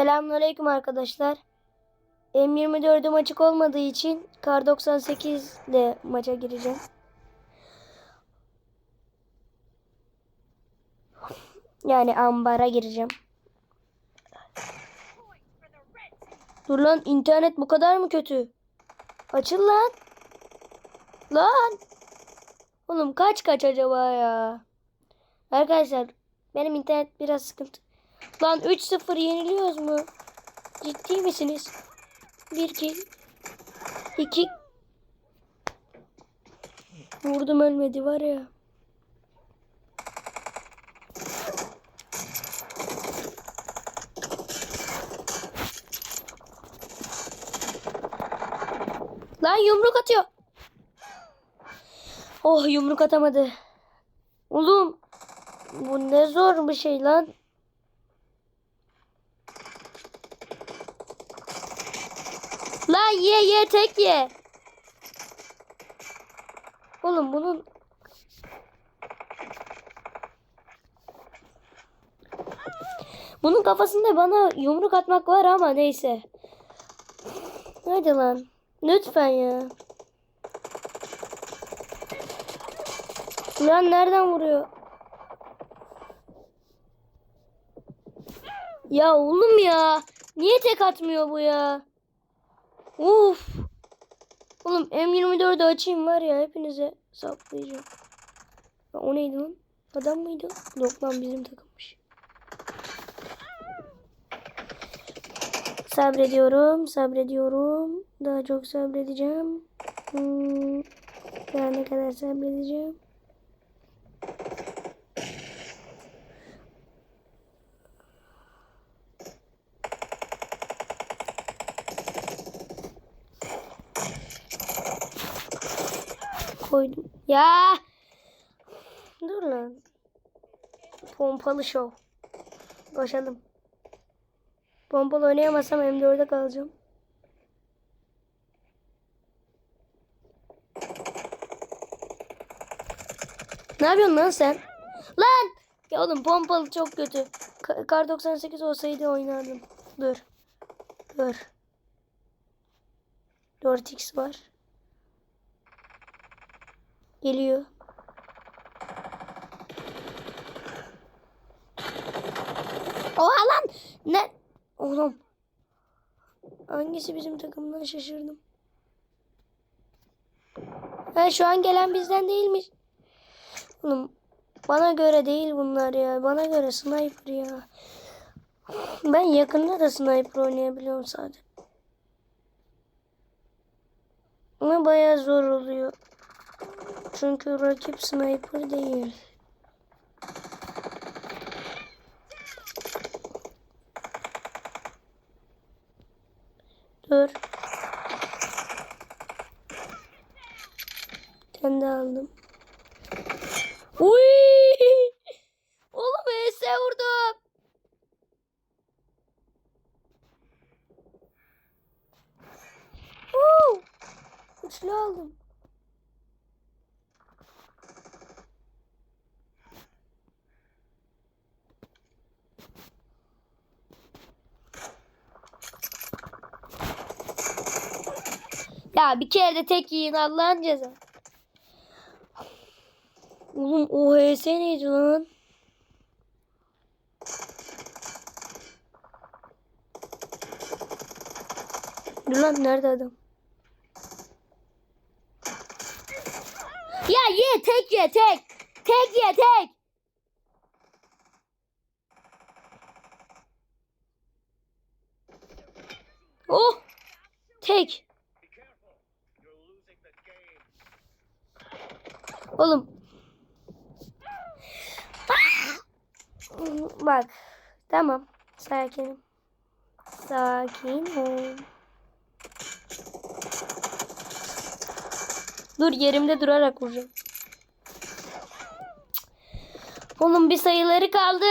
Selamünaleyküm arkadaşlar. M24'üm açık olmadığı için Kar 98 ile maça gireceğim. Yani ambara gireceğim. Dur lan internet bu kadar mı kötü? Açıl lan. Lan. Oğlum kaç kaç acaba ya? Arkadaşlar benim internet biraz sıkıntı. Lan 3-0 yeniliyoruz mu? Ciddi misiniz? 1 kill. 2 Vurdum ölmedi var ya. Lan yumruk atıyor. Oh yumruk atamadı. Oğlum bu ne zor bir şey lan. Lan ye ye tek ye. Oğlum bunun Bunun kafasında bana yumruk atmak var ama neyse. Hadi lan. Lütfen ya. Lan nereden vuruyor? Ya oğlum ya. Niye tek atmıyor bu ya? Uf. Oğlum M24'ü açayım var ya hepinize saplayacağım. Ya o neydi lan? Adam mıydı? Yok lan bizim takımmış. Sabrediyorum, sabrediyorum. Daha çok sabredeceğim. Hmm. Daha ne kadar sabredeceğim? Koydum. Ya! Dur lan. Pompalı şov. Koşalım. Pompalı oynayamazsam M4'de kalacağım. Ne yapıyorsun lan sen? Lan! Ya oğlum pompalı çok kötü. Ka- Kar 98 olsaydı oynardım. Dur. Dur. 4x var. Geliyor. Oha lan! Ne? Oğlum. Hangisi bizim takımdan şaşırdım. Ha şu an gelen bizden değilmiş. Oğlum bana göre değil bunlar ya. Bana göre sniper ya. Ben yakında da sniper oynayabiliyorum sadece. Ama bayağı zor oluyor. Çünkü rakip sniper değil. Dur. Ben de aldım. Uy! Oğlum ES vurdum. Woo! Üçlü aldım. Ya bir kere de tek yiyin Allah'ın cezası. Oğlum OHS neydi lan? Dur lan nerede adam? Ya ye tek ye tek. Tek ye tek. Oh. Tek. Oğlum. Bak. Tamam. Sakinim. Sakin ol. Dur yerimde durarak vuracağım. Oğlum bir sayıları kaldı.